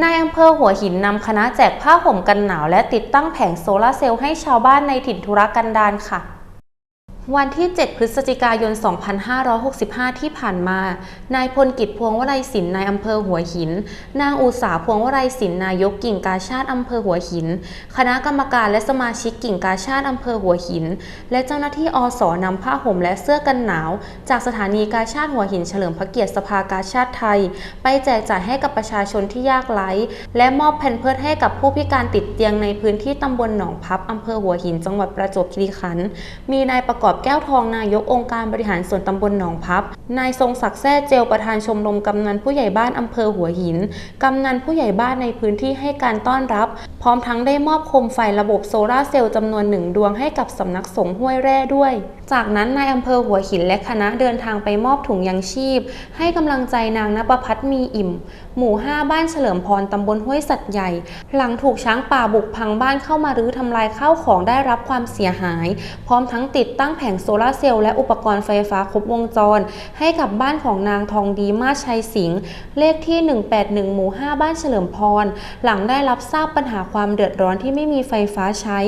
นายอำเภอหัวหินนำคณะแจกผ้าห่มกันหนาวและติดตั้งแผงโซลาร์เซลล์ให้ชาวบ้านในถิ่นทุรกันดารค่ะ วันที่ 7 พฤศจิกายน 2565 ที่ผ่านมา นายพลกิจพวงวลัยศิลป์นายอำเภอหัวหิน นางอุสาพวงวลัยศิลป์นายกกิ่งกาชาติอำเภอหัวหิน คณะกรรมการและสมาชิกกิ่งกาชาติอำเภอหัวหิน และเจ้าหน้าที่อสนำผ้าห่มและเสื้อกันหนาว จากสถานีกาชาติหัวหินเฉลิมพระเกียรติสภากาชาติไทย ไปแจกจ่ายให้กับประชาชนที่ยากไร้ และมอบแผ่นเพิดให้กับผู้พิการติดเตียงในพื้นที่ตำบลหนองพับอำเภอหัวหิน จังหวัดประจวบคีรีขันธ์ มีนายประกอบแก้วทองนายกองค์การบริหารส่วนตำบลหนองพับ นายทรงศักดิ์แซ่เจลประธานชมรมกำนันผู้ใหญ่บ้านอำเภอหัวหิน กำนันผู้ใหญ่บ้านในพื้นที่ให้การต้อนรับ พร้อมทั้งได้มอบโคมไฟระบบโซลาร์เซลล์จำนวนหนึ่งดวงให้กับสำนักสงฆ์ห้วยแร่ด้วย จากนั้นนายอำเภอหัวหินและคณะเดินทางไปมอบถุงยังชีพ ให้กำลังใจนางนภพัฒมีอิ่ม หมู่ 5 บ้านเฉลิมพรตำบลห้วยสัตว์ใหญ่ หลังถูกช้างป่าบุกพังบ้านเข้ามารื้อทำลายข้าวของได้รับความเสียหาย พร้อมทั้งติดตั้งผงโซลาร์เซลล์และอุปกรณ์ไฟฟ้าครบวงจร ให้กับบ้านของนางทองดีมาชัยสิงห์เลขที่ 181 หมู่ 5 บ้านเฉลิมพร หลังได้รับทราบปัญหาความเดือดร้อนที่ไม่มีไฟฟ้าใช้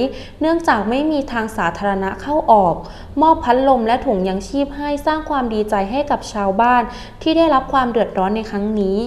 เนื่องจากไม่มีทางสาธารณะเข้าออก มอบพัดลมและถุงยังชีพให้สร้างความดีใจให้กับชาวบ้าน ที่ได้รับความเดือดร้อนในครั้งนี้